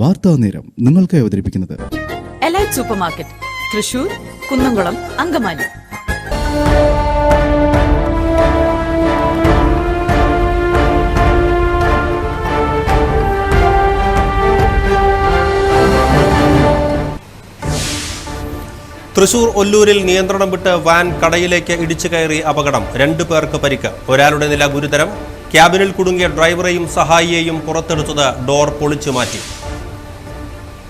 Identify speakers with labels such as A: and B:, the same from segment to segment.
A: വാർത്താനേരം നിങ്ങൾക്ക് അവതരിപ്പിക്കുന്നത്
B: Elite super market Thrissur Kunnamkulam Angamaly
C: Thrissur ഒല്ലൂരിൽ നിയന്ത്രണം വിട്ട് വാൻ കടയിലേക്ക് ഇടിച്ചു കയറി അപകടം രണ്ടു പേർക്ക് പരിക്ക് ഒരാളുടെ നില ഗുരുതരം ക്യാബിനിൽ കുടുങ്ങിയ ഡ്രൈവറെയും സഹായിയെയും പുറത്തെടുത്തത് ഡോർ പൊളിച്ചു മാറ്റി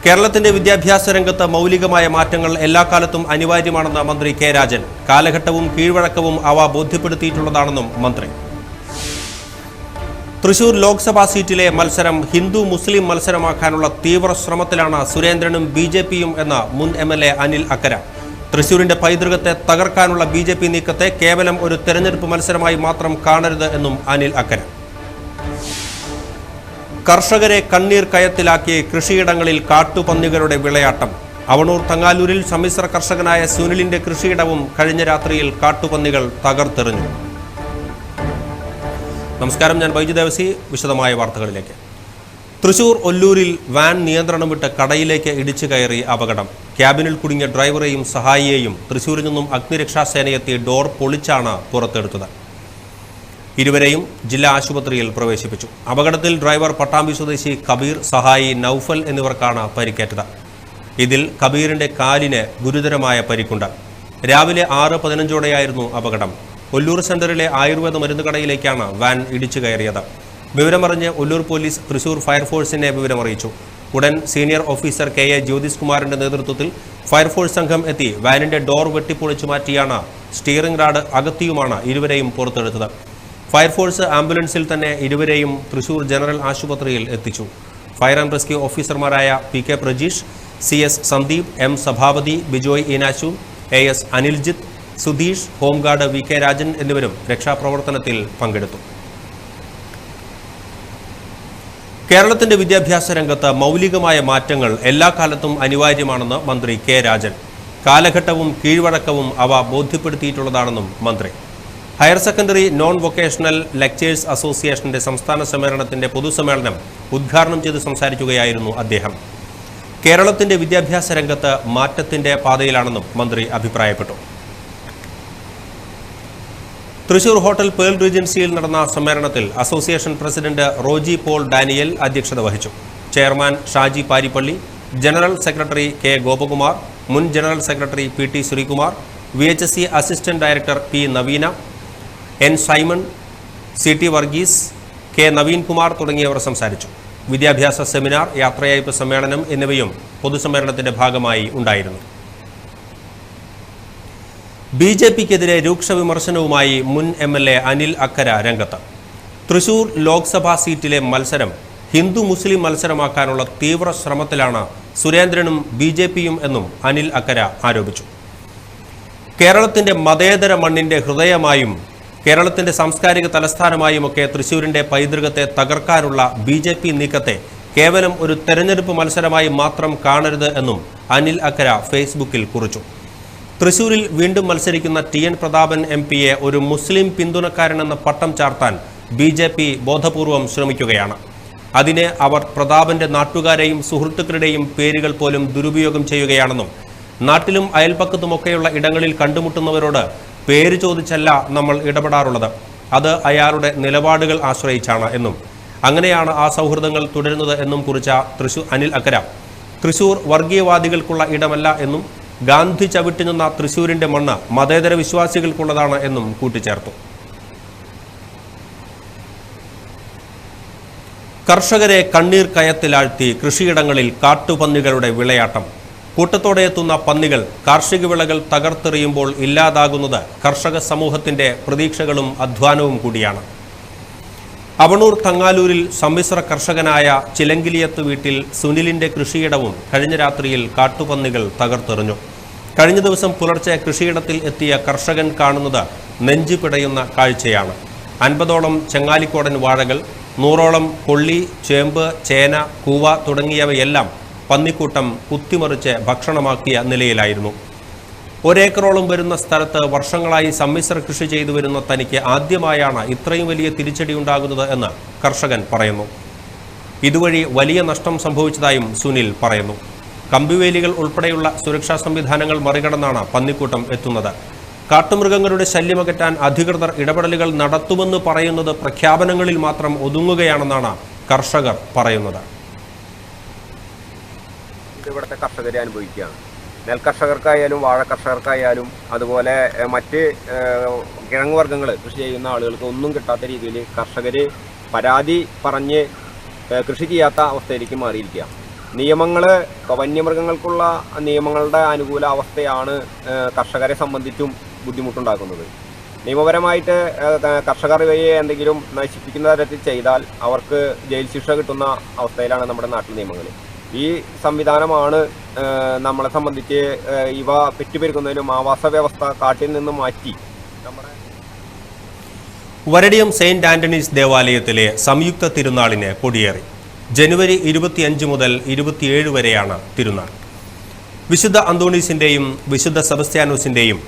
C: കേരളത്തിന്റെ വിദ്യാഭ്യാസ രംഗത്ത് മൗലികമായ മാറ്റങ്ങൾ എല്ലാ കാലത്തും അനിവാര്യമാണെന്ന് മന്ത്രി കെ രാജൻ കാലഘട്ടവും കീഴ്വഴക്കവും അവ ബോധ്യപ്പെടുത്തിയിട്ടുള്ളതാണെന്നും മന്ത്രി തൃശൂർ ലോക്സഭാ സീറ്റിലെ മത്സരം ഹിന്ദു മുസ്ലിം മത്സരമാക്കാനുള്ള തീവ്ര ശ്രമത്തിലാണ് സുരേന്ദ്രനും ബി എന്ന മുൻ എം അനിൽ അക്കര തൃശൂരിന്റെ പൈതൃകത്തെ തകർക്കാനുള്ള ബി ജെ പി നീക്കത്തെ കേവലം ഒരു തെരഞ്ഞെടുപ്പ് മത്സരമായി മാത്രം കാണരുത് എന്നും അനിൽ അക്കര കർഷകരെ കണ്ണീർ കയത്തിലാക്കി കൃഷിയിടങ്ങളിൽ കാട്ടുപന്നികളുടെ വിളയാട്ടം അവണൂർ തങ്ങാലൂരിൽ സമ്മിശ്ര കർഷകനായ സുനിലിന്റെ കൃഷിയിടവും കഴിഞ്ഞ രാത്രിയിൽ കാട്ടുപന്നികൾ തകർത്തെറിഞ്ഞു നമസ്കാരം ഞാൻ വൈജുദേവസി വിശദമായ വാർത്തകളിലേക്ക് തൃശൂർ ഒല്ലൂരിൽ വാൻ നിയന്ത്രണം വിട്ട് കടയിലേക്ക് ഇടിച്ചു കയറി അപകടം ക്യാബിനിൽ കുടുങ്ങിയ ഡ്രൈവറെയും സഹായിയെയും തൃശൂരിൽ നിന്നും അഗ്നിരക്ഷാസേനയെത്തി ഡോർ പൊളിച്ചാണ് പുറത്തെടുത്തത് ഇരുവരെയും ജില്ലാ ആശുപത്രിയിൽ പ്രവേശിപ്പിച്ചു അപകടത്തിൽ ഡ്രൈവർ പട്ടാമ്പി സ്വദേശി കബീർ സഹായി നൌഫൽ എന്നിവർക്കാണ് പരിക്കേറ്റത് ഇതിൽ കബീറിന്റെ കാലിന് ഗുരുതരമായ പരിക്കുണ്ട് രാവിലെ ആറ് പതിനഞ്ചോടെയായിരുന്നു അപകടം ഒല്ലൂർ സെന്ററിലെ ആയുർവേദ മരുന്ന് കടയിലേക്കാണ് വാൻ ഇടിച്ചു കയറിയത് വിവരമറിഞ്ഞ് ഒല്ലൂർ പോലീസ് തൃശൂർ ഫയർഫോഴ്സിനെ വിവരമറിയിച്ചു ഉടൻ senior officer K A Jyothish കുമാറിന്റെ നേതൃത്വത്തിൽ ഫയർഫോഴ്സ് സംഘം എത്തി വാനിന്റെ ഡോർ വെട്ടിപ്പൊളിച്ചു മാറ്റിയാണ് സ്റ്റിയറിംഗ് റാഡ് അകത്തിയുമാണ് ഇരുവരെയും പുറത്തെടുത്തത് ഫയർഫോഴ്സ് ആംബുലൻസിൽ തന്നെ ഇരുവരെയും തൃശൂർ ജനറൽ ആശുപത്രിയിൽ എത്തിച്ചു ഫയർ ആൻഡ് റെസ്ക്യൂ ഓഫീസർമാരായ P K Prajeesh C S Sandeep M Sabhapathi Bijoy Inashu A S Aniljith Sudheesh home guard V K Rajan എന്നിവരും രക്ഷാപ്രവർത്തനത്തിൽ പങ്കെടുത്തു കേരളത്തിന്റെ വിദ്യാഭ്യാസ രംഗത്ത് മൗലികമായ മാറ്റങ്ങൾ എല്ലാ കാലത്തും അനിവാര്യമാണെന്ന് മന്ത്രി കെ രാജൻ കാലഘട്ടവും കീഴ്വഴക്കവും അവ ബോധ്യപ്പെടുത്തിയിട്ടുള്ളതാണെന്നും മന്ത്രി higher secondary non vocational lecturers അസോസിയേഷന്റെ സംസ്ഥാന സമ്മേളനത്തിന്റെ പൊതുസമ്മേളനം ഉദ്ഘാടനം ചെയ്ത് സംസാരിക്കുകയായിരുന്നു അദ്ദേഹം കേരളത്തിന്റെ വിദ്യാഭ്യാസ രംഗത്ത് മാറ്റത്തിന്റെ പാതയിലാണെന്നും മന്ത്രി അഭിപ്രായപ്പെട്ടു തൃശൂർ ഹോട്ടൽ പേൾ റീജൻസിയിൽ നടന്ന സമ്മേളനത്തിൽ association president Roji Paul Daniel അധ്യക്ഷത വഹിച്ചു chairman Shaji Paripally general secretary K Gopakumar മുൻ general secretary P T Sreekumar V H S C assistant director P Naveena N Simon C T Varghese K Naveenkumar തുടങ്ങിയവർ സംസാരിച്ചു വിദ്യാഭ്യാസ സെമിനാർ യാത്രയയപ്പ് സമ്മേളനം എന്നിവയും പൊതുസമ്മേളനത്തിന്റെ ഭാഗമായി ഉണ്ടായിരുന്നു ബി ജെ പിക്കെതിരെ രൂക്ഷ വിമർശനവുമായി മുൻ M L A Anil Akkara രംഗത്ത് തൃശൂർ ലോക്സഭാ സീറ്റിലെ മത്സരം ഹിന്ദു മുസ്ലിം മത്സരമാക്കാനുള്ള തീവ്ര ശ്രമത്തിലാണ് സുരേന്ദ്രനും ബി ജെ പിയും എന്നും അനിൽ അക്കര ആരോപിച്ചു കേരളത്തിൻ്റെ മതേതര മണ്ണിൻ്റെ ഹൃദയമായും കേരളത്തിൻ്റെ സാംസ്കാരിക തലസ്ഥാനമായുമൊക്കെ തൃശൂരിൻ്റെ പൈതൃകത്തെ തകർക്കാനുള്ള ബി ജെ പി നീക്കത്തെ കേവലം ഒരു തെരഞ്ഞെടുപ്പ് മത്സരമായി മാത്രം കാണരുത് എന്നും അനിൽ അക്കര ഫേസ്ബുക്കിൽ കുറിച്ചു തൃശൂരിൽ വീണ്ടും മത്സരിക്കുന്ന ടി എൻ പ്രതാപൻ എം പിയെ ഒരു മുസ്ലിം പിന്തുണക്കാരനെന്ന പട്ടം ചാർത്താൻ ബി ജെ പി ബോധപൂർവം ശ്രമിക്കുകയാണ് അതിന് അവർ പ്രതാപന്റെ നാട്ടുകാരെയും സുഹൃത്തുക്കളുടെയും പേരുകൾ പോലും ദുരുപയോഗം ചെയ്യുകയാണെന്നും നാട്ടിലും അയൽപക്കത്തുമൊക്കെയുള്ള ഇടങ്ങളിൽ കണ്ടുമുട്ടുന്നവരോട് പേര് ചോദിച്ചല്ല നമ്മൾ ഇടപെടാറുള്ളത് അത് അയാളുടെ നിലപാടുകൾ ആശ്രയിച്ചാണ് എന്നും അങ്ങനെയാണ് ആ സൗഹൃദങ്ങൾ തുടരുന്നത് എന്നും കുറിച്ച തൃശൂർ അനിൽ അക്കര തൃശൂർ വർഗീയവാദികൾക്കുള്ള ഇടമല്ല എന്നും ഗാന്ധി നിന്ന തൃശൂരിന്റെ മണ്ണ് മതേതര വിശ്വാസികൾക്കുള്ളതാണ് എന്നും കൂട്ടിച്ചേർത്തു കർഷകരെ കണ്ണീർ കയത്തിലാഴ്ത്തി കൃഷിയിടങ്ങളിൽ കാട്ടുപന്നികളുടെ വിളയാട്ടം കൂട്ടത്തോടെ എത്തുന്ന പന്നികൾ കാർഷിക വിളകൾ തകർത്തെറിയുമ്പോൾ ഇല്ലാതാകുന്നത് കർഷക സമൂഹത്തിന്റെ പ്രതീക്ഷകളും അധ്വാനവും കൂടിയാണ് അവണൂർ തങ്ങാലൂരിൽ സമ്മിശ്ര കർഷകനായ ചിലങ്കിലിയത്ത് വീട്ടിൽ സുനിലിന്റെ കൃഷിയിടവും കഴിഞ്ഞ രാത്രിയിൽ കാട്ടുപന്നികൾ തകർത്തെറിഞ്ഞു കഴിഞ്ഞ ദിവസം പുലർച്ചെ കൃഷിയിടത്തിൽ എത്തിയ കർഷകൻ കാണുന്നത് നെഞ്ചു പിടയുന്ന കാഴ്ചയാണ് അൻപതോളം ചെങ്ങാലിക്കോടൻ വാഴകൾ നൂറോളം കൊള്ളി ചേമ്പ് ചേന കൂവ തുടങ്ങിയവയെല്ലാം പന്നിക്കൂട്ടം കുത്തിമറിച്ച് ഭക്ഷണമാക്കിയ നിലയിലായിരുന്നു ഒരേക്കറോളം വരുന്ന സ്ഥലത്ത് വർഷങ്ങളായി സമ്മിശ്ര കൃഷി ചെയ്തു വരുന്ന തനിക്ക് ആദ്യമായാണ് ഇത്രയും വലിയ തിരിച്ചടി ഉണ്ടാകുന്നത് എന്ന് കർഷകൻ പറയുന്നു ഇതുവഴി വലിയ നഷ്ടം സംഭവിച്ചതായും സുനിൽ പറയുന്നു കമ്പിവേലികൾ ഉൾപ്പെടെയുള്ള സുരക്ഷാ സംവിധാനങ്ങൾ മറികടന്നാണ് പന്നിക്കൂട്ടം എത്തുന്നത് കാട്ടുമൃഗങ്ങളുടെ ശല്യമകറ്റാൻ അധികൃതർ ഇടപെടലുകൾ നടത്തുമെന്ന് പറയുന്നത് പ്രഖ്യാപനങ്ങളിൽ മാത്രം ഒതുങ്ങുകയാണെന്നാണ് കർഷകർ പറയുന്നത്
D: ഇവിടുത്തെ കർഷകരെ അനുഭവിക്കുകയാണ് നെൽകർഷകർക്കായാലും വാഴ കർഷകർക്കായാലും അതുപോലെ മറ്റ് കിഴങ്ങ് വർഗ്ഗങ്ങൾ കൃഷി ചെയ്യുന്ന ആളുകൾക്ക് ഒന്നും കിട്ടാത്ത രീതിയിൽ കർഷകർ പരാതി പറഞ്ഞ് കൃഷി ചെയ്യാത്ത അവസ്ഥയിലേക്ക് മാറിയിരിക്കുകയാണ് നിയമങ്ങൾ ഇപ്പോൾ വന്യമൃഗങ്ങൾക്കുള്ള നിയമങ്ങളുടെ അനുകൂല അവസ്ഥയാണ് കർഷകരെ സംബന്ധിച്ചും ബുദ്ധിമുട്ടുണ്ടാക്കുന്നത് നിയമപരമായിട്ട് കർഷകർ ഇവയെ എന്തെങ്കിലും നശിപ്പിക്കുന്ന തരത്തിൽ ചെയ്താൽ അവർക്ക് ജയിൽ ശിക്ഷ കിട്ടുന്ന അവസ്ഥയിലാണ് നമ്മുടെ നാട്ടിലെ നിയമങ്ങൾ ഈ സംവിധാനമാണ് നമ്മളെ സംബന്ധിച്ച് ഇവ പെറ്റുപെരുക്കുന്നതിനും ആവാസ വ്യവസ്ഥ കാട്ടിൽ നിന്ന് മാറ്റി
E: വരടിയം സെയിന്റ് ആന്റണീസ് ദേവാലയത്തിലെ സംയുക്ത തിരുനാളിന് കൊടിയേറി ജനുവരി ഇരുപത്തിയഞ്ച് മുതൽ ഇരുപത്തിയേഴ് വരെയാണ് തിരുനാൾ വിശുദ്ധ അന്തോണീസിൻ്റെയും വിശുദ്ധ സെബസ്ത്യാനോസിൻ്റെയും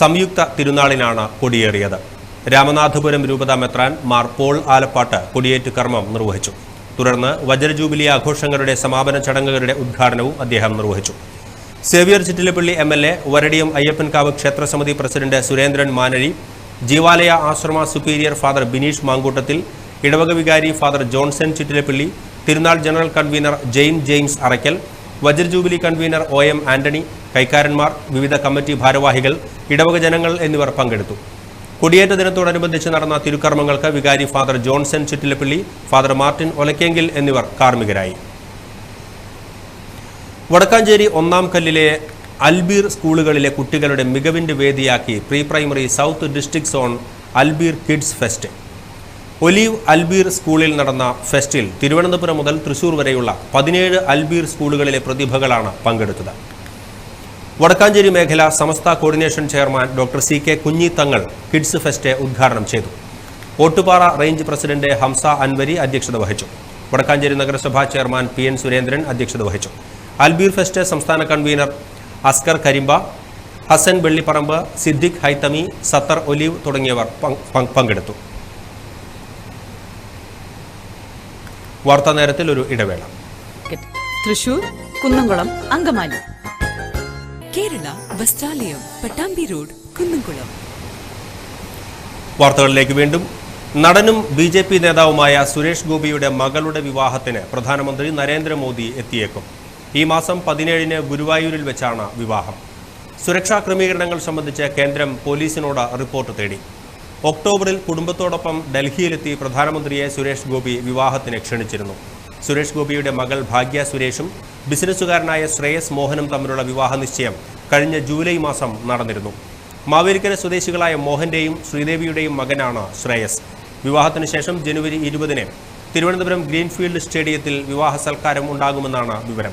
E: സംയുക്ത തിരുനാളിനാണ് കൊടിയേറിയത് രാമനാഥപുരം രൂപതാ മെത്രാൻ മാർ പോൾ ആലപ്പാട്ട് കൊടിയേറ്റ് കർമ്മം നിർവഹിച്ചു തുടർന്ന് വജ്രജൂബിലി ആഘോഷങ്ങളുടെ സമാപന ചടങ്ങുകളുടെ ഉദ്ഘാടനവും അദ്ദേഹം നിർവഹിച്ചു Xavier Chittilappilly M L A Varadiyam Ayyappankavu ക്ഷേത്രസമിതി പ്രസിഡന്റ് സുരേന്ദ്രൻ മാനഴി ജീവാലയ ആശ്രമ സുപ്പീരിയർ ഫാദർ ബിനീഷ് മാങ്കൂട്ടത്തിൽ ഇടവക വികാരി ഫാദർ ജോൺസൺ ചിറ്റിലപ്പള്ളി തിരുനാൾ ജനറൽ കൺവീനർ ജെയിം ജെയിംസ് അറയ്ക്കൽ വജ്ര jubilee convener O M Antony കൈക്കാരന്മാർ വിവിധ കമ്മിറ്റി ഭാരവാഹികൾ ഇടവക ജനങ്ങൾ എന്നിവർ പങ്കെടുത്തു കുടിയേറ്റ ദിനത്തോടനുബന്ധിച്ച് നടന്ന തിരുക്കർമ്മങ്ങൾക്ക് വികാരി father Johnson Chittilappilly father Martin Olakkengil എന്നിവർ കാർമ്മികരായി വടക്കാഞ്ചേരി ഒന്നാം കല്ലിലെ അൽബീർ സ്കൂളുകളിലെ കുട്ടികളുടെ മികവിന്റെ വേദിയാക്കി pre primary south district zone Albeer kids fest Olive Albeer സ്കൂളിൽ നടന്ന ഫെസ്റ്റിൽ തിരുവനന്തപുരം മുതൽ തൃശൂർ വരെയുള്ള പതിനേഴ് അൽബീർ സ്കൂളുകളിലെ പ്രതിഭകളാണ് പങ്കെടുത്തത് വടക്കാഞ്ചേരി മേഖല Samastha coordination chairman doctor C K Thangal kids fest ഉദ്ഘാടനം ചെയ്തു ഓട്ടുപാറ റേഞ്ച് പ്രസിഡന്റ് ഹംസ അൻവരി അധ്യക്ഷത വഹിച്ചു വടക്കാഞ്ചേരി നഗരസഭാ ചെയർമാൻ പി എൻ സുരേന്ദ്രൻ അധ്യക്ഷത വഹിച്ചു അൽബീർ ഫെസ്റ്റ് സംസ്ഥാന കൺവീനർ അസ്കർ കരിമ്പ ഹസൻ വെള്ളിപ്പറമ്പ് സിദ്ദിഖ് ഹൈത്തമി സത്തർ ഒലീവ് തുടങ്ങിയവർ പങ്കെടുത്തു വാർത്താ നേരത്തിൽ ഒരു ഇടവേള
B: തൃശൂർ കുന്നംകുളം അങ്കമാലി കേരള വസ്ത്രാലയം പട്ടാമ്പി റോഡ് കുന്നംകുളം
F: വാർത്തകളിലേക്ക് വീണ്ടും നടനും ബി ജെ പി നേതാവുമായ സുരേഷ് ഗോപിയുടെ മകളുടെ വിവാഹത്തിന് പ്രധാനമന്ത്രി നരേന്ദ്രമോദി എത്തിയേക്കും ഈ മാസം പതിനേഴിന് ഗുരുവായൂരിൽ വെച്ചാണ് വിവാഹം സുരക്ഷാ ക്രമീകരണങ്ങൾ സംബന്ധിച്ച് കേന്ദ്രം പോലീസിനോട് റിപ്പോർട്ട് തേടി ഒക്ടോബറിൽ കുടുംബത്തോടൊപ്പം ഡൽഹിയിലെത്തി പ്രധാനമന്ത്രിയെ സുരേഷ് ഗോപി വിവാഹത്തിന് ക്ഷണിച്ചിരുന്നു സുരേഷ് ഗോപിയുടെ മകൾ ഭാഗ്യ സുരേഷും ബിസിനസ്സുകാരനായ ശ്രേയസ് മോഹനും തമ്മിലുള്ള വിവാഹ നിശ്ചയം കഴിഞ്ഞ ജൂലൈ മാസം നടന്നിരുന്നു മാവേലിക്കര സ്വദേശികളായ മോഹന്റെയും ശ്രീദേവിയുടെയും മകനാണ് ശ്രേയസ് വിവാഹത്തിന് ശേഷം ജനുവരി ഇരുപതിന് തിരുവനന്തപുരം ഗ്രീൻഫീൽഡ് സ്റ്റേഡിയത്തിൽ വിവാഹ സൽക്കാരം ഉണ്ടാകുമെന്നാണ് വിവരം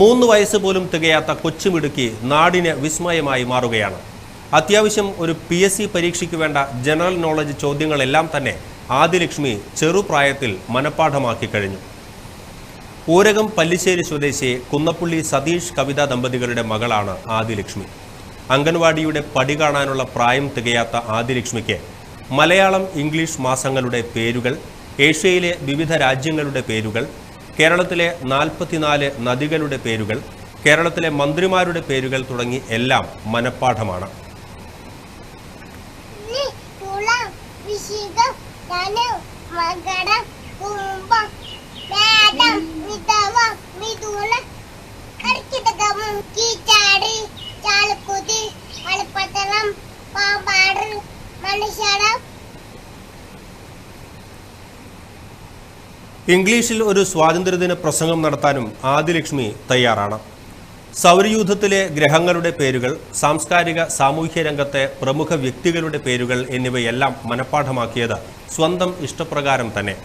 F: മൂന്ന് വയസ്സ് പോലും തികയാത്ത കൊച്ചുമിടുക്കി നാടിന് വിസ്മയമായി മാറുകയാണ് അത്യാവശ്യം ഒരു പി എസ് സി പരീക്ഷയ്ക്ക് വേണ്ട ജനറൽ നോളജ് ചോദ്യങ്ങളെല്ലാം തന്നെ ആദിലക്ഷ്മി ചെറുപ്രായത്തിൽ മനഃപ്പാഠമാക്കി കഴിഞ്ഞു ഊരകം പല്ലിശ്ശേരി സ്വദേശി കുന്നപ്പുള്ളി സതീഷ് കവിത ദമ്പതികളുടെ മകളാണ് ആദിലക്ഷ്മി അംഗൻവാടിയുടെ പടി കാണാനുള്ള പ്രായം തികയാത്ത ആദിലക്ഷ്മിക്ക് മലയാളം ഇംഗ്ലീഷ് മാസങ്ങളുടെ പേരുകൾ ഏഷ്യയിലെ വിവിധ രാജ്യങ്ങളുടെ പേരുകൾ കേരളത്തിലെ നാൽപ്പത്തിനാല് നദികളുടെ പേരുകൾ കേരളത്തിലെ മന്ത്രിമാരുടെ പേരുകൾ തുടങ്ങി എല്ലാം മനഃപ്പാഠമാണ് മനുഷ്യടം ഇംഗ്ലീഷിൽ ഒരു സ്വാതന്ത്ര്യദിന പ്രസംഗം നടത്താനും ആദിലക്ഷ്മി തയ്യാറാണ് സൗരയൂഥത്തിലെ ഗ്രഹങ്ങളുടെ പേരുകൾ സാംസ്കാരിക സാമൂഹ്യ രംഗത്തെ പ്രമുഖ വ്യക്തികളുടെ പേരുകൾ എന്നിവയെല്ലാം മനഃപ്പാഠമാക്കിയത് സ്വന്തം ഇഷ്ടപ്രകാരം തന്നെ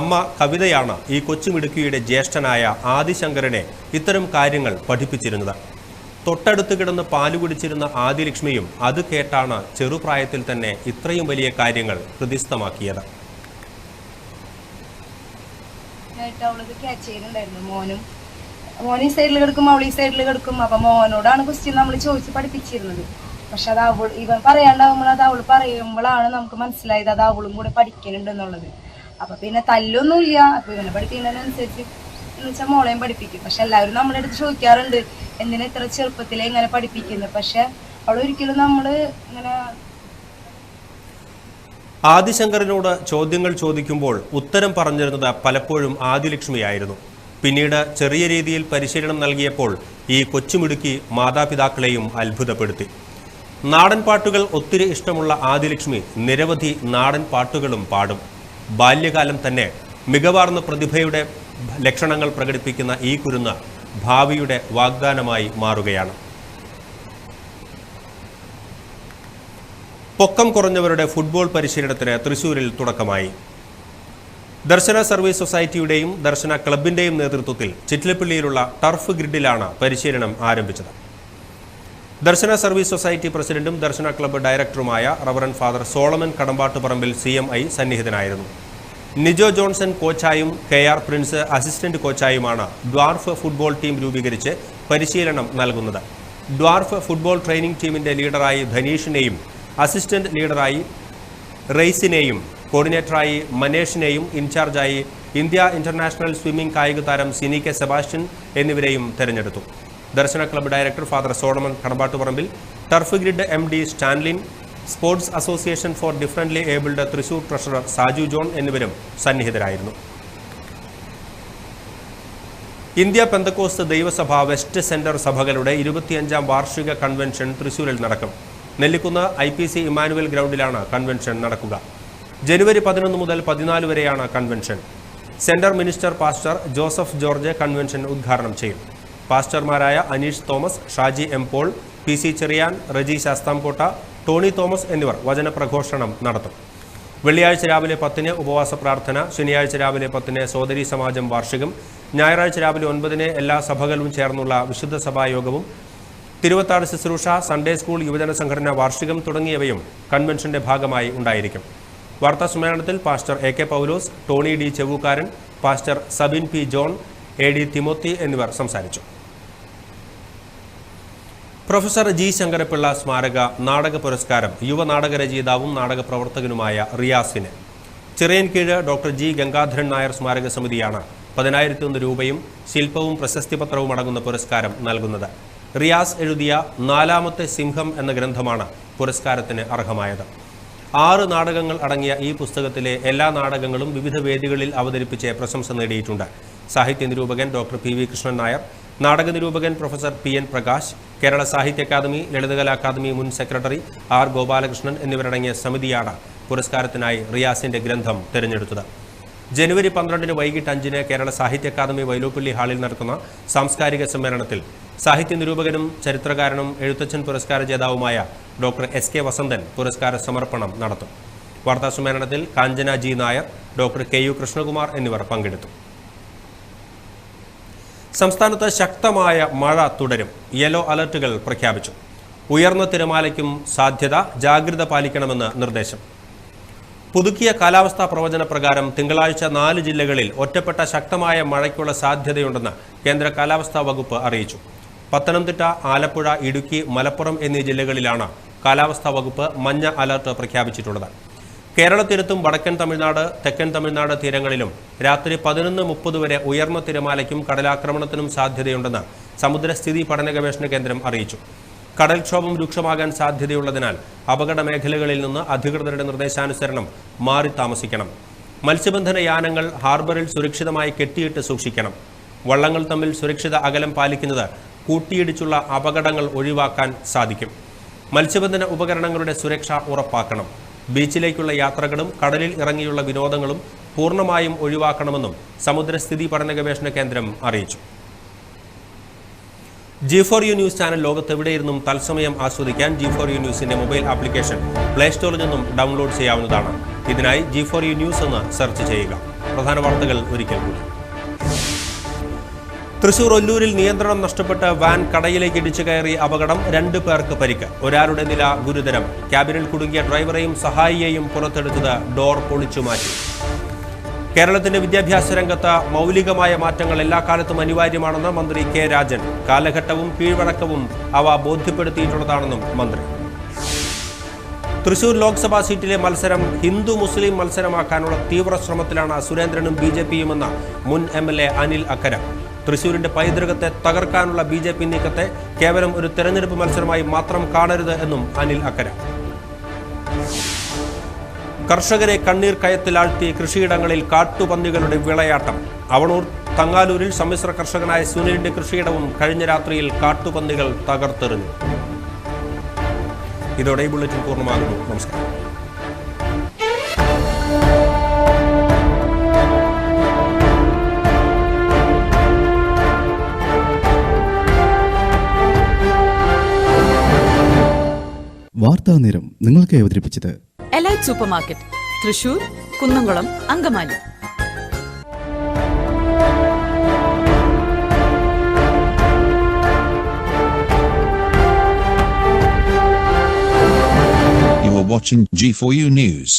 F: അമ്മ കവിതയാണ് ഈ കൊച്ചുമിടുക്കിയുടെ ജ്യേഷ്ഠനായ ആദിശങ്കരനെ ഇത്തരം കാര്യങ്ങൾ പഠിപ്പിച്ചിരുന്നത് തൊട്ടടുത്ത് കിടന്ന് പാല് കുടിച്ചിരുന്ന ആദിലക്ഷ്മിയും അത് കേട്ടാണ് ചെറുപ്രായത്തിൽ തന്നെ ഇത്രയും വലിയ കാര്യങ്ങൾ പ്രതിസ്ഥമാക്കിയത്
G: ആയിട്ട് അവളിത് ക്യാച്ച് ചെയ്തിട്ടുണ്ടായിരുന്നു മോനും മോൻ ഈ സൈഡിൽ കിടക്കും അവൾ ഈ സൈഡിൽ കിടക്കും അപ്പൊ മോനോടാണ് ക്വസ്റ്റ്യൻ നമ്മൾ ചോദിച്ച് പഠിപ്പിച്ചിരുന്നത് പക്ഷെ അത് അവൾ ഇവൻ പറയാണ്ടാവുമ്പോൾ അത് അവൾ പറയുമ്പോഴാണ് നമുക്ക് മനസ്സിലായത് അത് അവളും കൂടെ പഠിക്കുന്നുണ്ട് എന്നുള്ളത് അപ്പൊ പിന്നെ തല്ലൊന്നുമില്ല അപ്പൊ ഇവനെ പഠിപ്പിക്കുന്നതിനനുസരിച്ച് എന്ന് വെച്ചാൽ മോളെയും പഠിപ്പിക്കും പക്ഷെ എല്ലാവരും നമ്മളെ അടുത്ത് ചോദിക്കാറുണ്ട് എന്തിനാ ഇത്ര ചെറുപ്പത്തിലെ ഇങ്ങനെ പഠിപ്പിക്കുന്നത് പക്ഷെ അവളൊരിക്കലും നമ്മള് ഇങ്ങനെ
F: ആദിശങ്കറിനോട് ചോദ്യങ്ങൾ ചോദിക്കുമ്പോൾ ഉത്തരം പറഞ്ഞിരുന്നത് പലപ്പോഴും ആദിലക്ഷ്മിയായിരുന്നു പിന്നീട് ചെറിയ രീതിയിൽ പരിശീലനം നൽകിയപ്പോൾ ഈ കൊച്ചുമിടുക്കി മാതാപിതാക്കളെയും അത്ഭുതപ്പെടുത്തി നാടൻ പാട്ടുകൾ ഒത്തിരി ഇഷ്ടമുള്ള ആദിലക്ഷ്മി നിരവധി നാടൻ പാട്ടുകളും പാടും ബാല്യകാലം തന്നെ മികവാർന്ന പ്രതിഭയുടെ ലക്ഷണങ്ങൾ പ്രകടിപ്പിക്കുന്ന ഈ കുരുന്ന് ഭാവിയുടെ വാഗ്ദാനമായി മാറുകയാണ് പൊക്കം കുറഞ്ഞവരുടെ ഫുട്ബോൾ പരിശീലനത്തിന് തൃശൂരിൽ തുടക്കമായി ദർശന സർവീസ് സൊസൈറ്റിയുടെയും ദർശന ക്ലബിന്റെയും നേതൃത്വത്തിൽ ചിറ്റിലപ്പള്ളിയിലുള്ള ടർഫ് ഗ്രിഡിലാണ് പരിശീലനം ആരംഭിച്ചത് ദർശന സർവീസ് സൊസൈറ്റി പ്രസിഡന്റും ദർശന ക്ലബ്ബ് ഡയറക്ടറുമായ reverend father Solomon Kadambattuparambil C M I സന്നിഹിതനായിരുന്നു നിജോ ജോൺസൺ കോച്ചായും കെ ആർ പ്രിൻസ് അസിസ്റ്റന്റ് കോച്ചായുമാണ് ഡ്വാർഫ് ഫുട്ബോൾ ടീം രൂപീകരിച്ച് പരിശീലനം നൽകുന്നത് ഡ്വാർഫ് ഫുട്ബോൾ ട്രെയിനിംഗ് ടീമിന്റെ ലീഡറായി ധനീഷിനെയും അസിസ്റ്റന്റ് ലീഡറായി റെയ്സിനെയും കോർഡിനേറ്ററായി മനേഷിനെയും ഇൻചാർജായി ഇന്ത്യ ഇന്റർനാഷണൽ സ്വിമ്മിംഗ് കായിക താരം സിനി കെ സെബാസ്റ്റ്യൻ എന്നിവരെയും തെരഞ്ഞെടുത്തു Darshana club director father Solomon Kadambattuparambil turf grid M D Stanlin sports association for differently abled Thrissur treasurer Saju John എന്നിവരും സന്നിഹിതരായിരുന്നു ഇന്ത്യ പെന്തക്കോസ്ത് ദൈവസഭ വെസ്റ്റ് സെന്റർ സഭകളുടെ ഇരുപത്തിയഞ്ചാം വാർഷിക കൺവെൻഷൻ തൃശൂരിൽ നടക്കും Nellikunnu I P C Immanuel ഗ്രൗണ്ടിലാണ് കൺവെൻഷൻ നടക്കുക ജനുവരി പതിനൊന്ന് മുതൽ പതിനാല് വരെയാണ് convention central minister pastor Joseph George convention ഉദ്ഘാടനം ചെയ്യും പാസ്റ്റർമാരായ Aneesh Thomas Shaji M Paul P C Cherian Reji Sasthamkotta Tony Thomas എന്നിവർ വചനപ്രഘോഷണം നടത്തും വെള്ളിയാഴ്ച രാവിലെ പത്തിന് ഉപവാസ പ്രാർത്ഥന ശനിയാഴ്ച രാവിലെ പത്തിന് സോദരി സമാജം വാർഷികം ഞായറാഴ്ച രാവിലെ ഒൻപതിന് എല്ലാ സഭകളും ചേർന്നുള്ള വിശുദ്ധ സഭായോഗവും തിരുവത്താട് ശുശ്രൂഷ സൺഡേ സ്കൂൾ യുവജന സംഘടന വാർഷികം തുടങ്ങിയവയും കൺവെൻഷന്റെ ഭാഗമായി ഉണ്ടായിരിക്കും വാർത്താ സമ്മേളനത്തിൽ pastor A K Paulose Tony D Chevookkaran pastor Sabin P John A D Timothy എന്നിവർ സംസാരിച്ചു
H: പ്രൊഫസർ ജി ശങ്കരപ്പിള്ള സ്മാരക നാടക പുരസ്കാരം യുവ നാടക രചയിതാവും നാടക പ്രവർത്തകനുമായ റിയാസിന് ചിറയൻകീഴ് ഡോക്ടർ ജി ഗംഗാധരൻ നായർ സ്മാരക സമിതിയാണ് പതിനായിരത്തി ഒന്ന് രൂപയും ശില്പവും പ്രശസ്തിപത്രവും അടങ്ങുന്ന പുരസ്കാരം നൽകുന്നത് റിയാസ് എഴുതിയ നാലാമത്തെ സിംഹം എന്ന ഗ്രന്ഥമാണ് പുരസ്കാരത്തിന് അർഹമായത് ആറ് നാടകങ്ങൾ അടങ്ങിയ ഈ പുസ്തകത്തിലെ എല്ലാ നാടകങ്ങളും വിവിധ വേദികളിൽ അവതരിപ്പിച്ച് പ്രശംസ നേടിയിട്ടുണ്ട് സാഹിത്യ നിരൂപകൻ doctor P V Krishnan Nair നാടക നിരൂപകൻ professor P N Prakash Kerala Sahitya Akademi Lalithakala Akademi മുൻ സെക്രട്ടറി ആർ ഗോപാലകൃഷ്ണൻ എന്നിവരടങ്ങിയ സമിതിയാണ് പുരസ്കാരത്തിനായി റിയാസിന്റെ ഗ്രന്ഥം തിരഞ്ഞെടുത്തത് ജനുവരി പന്ത്രണ്ടിന് വൈകിട്ട് അഞ്ചിന് കേരള സാഹിത്യ അക്കാദമി വൈലോപ്പള്ളി ഹാളിൽ നടക്കുന്ന സാംസ്കാരിക സമ്മേളനത്തിൽ സാഹിത്യ നിരൂപകനും ചരിത്രകാരനും എഴുത്തച്ഛൻ പുരസ്കാര ജേതാവുമായ ഡോക്ടർ എസ് കെ വസന്തൻ പുരസ്കാര സമർപ്പണം നടത്തും വാർത്താ സമ്മേളനത്തിൽ Kanchana G Nair doctor K U Krishnakumar എന്നിവർ പങ്കെടുത്തു സംസ്ഥാനത്ത് ശക്തമായ മഴ തുടരും യെല്ലോ അലർട്ടുകൾ പ്രഖ്യാപിച്ചു ഉയർന്ന തിരമാലയ്ക്കും സാധ്യത ജാഗ്രത പാലിക്കണമെന്ന് നിർദ്ദേശം പുതുക്കിയ കാലാവസ്ഥാ പ്രവചന പ്രകാരം തിങ്കളാഴ്ച നാല് ജില്ലകളിൽ ഒറ്റപ്പെട്ട ശക്തമായ മഴയ്ക്കുള്ള സാധ്യതയുണ്ടെന്ന് കേന്ദ്ര കാലാവസ്ഥാ വകുപ്പ് അറിയിച്ചു പത്തനംതിട്ട ആലപ്പുഴ ഇടുക്കി മലപ്പുറം എന്നീ ജില്ലകളിലാണ് കാലാവസ്ഥാ വകുപ്പ് മഞ്ഞ അലർട്ട് പ്രഖ്യാപിച്ചിട്ടുള്ളത് കേരള തീരത്തും വടക്കൻ തമിഴ്നാട് തെക്കൻ തമിഴ്നാട് തീരങ്ങളിലും രാത്രി പതിനൊന്ന് മുപ്പത് വരെ ഉയർന്ന തിരമാലയ്ക്കും കടലാക്രമണത്തിനും സാധ്യതയുണ്ടെന്ന് സമുദ്രസ്ഥിതി പഠന ഗവേഷണ കേന്ദ്രം അറിയിച്ചു കടൽക്ഷോഭം രൂക്ഷമാകാൻ സാധ്യതയുള്ളതിനാൽ അപകട മേഖലകളിൽ നിന്ന് അധികൃതരുടെ നിർദ്ദേശാനുസരണം മാറി താമസിക്കണം മത്സ്യബന്ധന യാനങ്ങൾ ഹാർബറിൽ സുരക്ഷിതമായി കെട്ടിയിട്ട് സൂക്ഷിക്കണം വള്ളങ്ങൾ തമ്മിൽ സുരക്ഷിത അകലം പാലിക്കുന്നത് കൂട്ടിയിടിച്ചുള്ള അപകടങ്ങൾ ഒഴിവാക്കാൻ സാധിക്കും മത്സ്യബന്ധന ഉപകരണങ്ങളുടെ സുരക്ഷ ഉറപ്പാക്കണം ബീച്ചിലേക്കുള്ള യാത്രകളും കടലിൽ ഇറങ്ങിയുള്ള വിനോദങ്ങളും പൂർണ്ണമായും ഒഴിവാക്കണമെന്നും സമുദ്രസ്ഥിതി പഠന ഗവേഷണ കേന്ദ്രം അറിയിച്ചു G four U news channel ലോകത്തെവിടെയിരുന്നും തത്സമയം ആസ്വദിക്കാൻ ജി ഫോർ യു ന്യൂസിന്റെ മൊബൈൽ ആപ്ലിക്കേഷൻ പ്ലേ സ്റ്റോറിൽ നിന്നും ഡൗൺലോഡ് ചെയ്യാവുന്നതാണ് ഇതിനായി ജി ഫോർ യു ന്യൂസ് എന്ന് സെർച്ച് ചെയ്യുക പ്രധാന വാർത്തകൾ ഒരിക്കൽ കൂടി തൃശൂർ ഒല്ലൂരിൽ നിയന്ത്രണം നഷ്ടപ്പെട്ട് വാൻ കടയിലേക്ക് ഇടിച്ചു കയറി അപകടം രണ്ട് പേർക്ക് പരിക്ക് ഒരാളുടെ നില ഗുരുതരം ക്യാബിനിൽ കുടുങ്ങിയ ഡ്രൈവറെയും സഹായിയെയും പുറത്തെടുത്തത് ഡോർ പൊളിച്ചു മാറ്റി കേരളത്തിന്റെ വിദ്യാഭ്യാസ രംഗത്ത് മൗലികമായ മാറ്റങ്ങൾ എല്ലാ കാലത്തും അനിവാര്യമാണെന്ന് മന്ത്രി കെ രാജൻ കാലഘട്ടവും കീഴ്വഴക്കവും അവ ബോധ്യപ്പെടുത്തിയിട്ടുള്ളതാണെന്നും മന്ത്രി തൃശൂർ ലോക്സഭാ സീറ്റിലെ മത്സരം ഹിന്ദു മുസ്ലിം മത്സരമാക്കാനുള്ള തീവ്ര ശ്രമത്തിലാണ് സുരേന്ദ്രനും ബി ജെ പിയുമെന്ന് മുൻ M L A Anil Akkara തൃശൂരിന്റെ പൈതൃകത്തെ തകർക്കാനുള്ള ബി ജെ പി നീക്കത്തെ കേവലം ഒരു തെരഞ്ഞെടുപ്പ് മത്സരമായി മാത്രം കാണരുത് എന്നും അനിൽ അക്കര കർഷകരെ കണ്ണീർ കയത്തിലാഴ്ത്തി കൃഷിയിടങ്ങളിൽ കാട്ടുപന്നികളുടെ വിളയാട്ടം അവണൂർ തങ്ങാലൂരിൽ സമ്മിശ്ര കർഷകനായ സുനിലിന്റെ കൃഷിയിടവും കഴിഞ്ഞ രാത്രിയിൽ കാട്ടുപന്നികൾ തകർത്തെറിഞ്ഞു ഇതോടെ ഈ ബുള്ളറ്റിൻ പൂർണ്ണമാകുന്നു നമസ്കാരം
A: വാർത്താ നേരം നിങ്ങൾക്ക് അവതരിപ്പിച്ചത്
B: elite super market Thrissur Kunnamkulam Angamaly You are watching G4U News.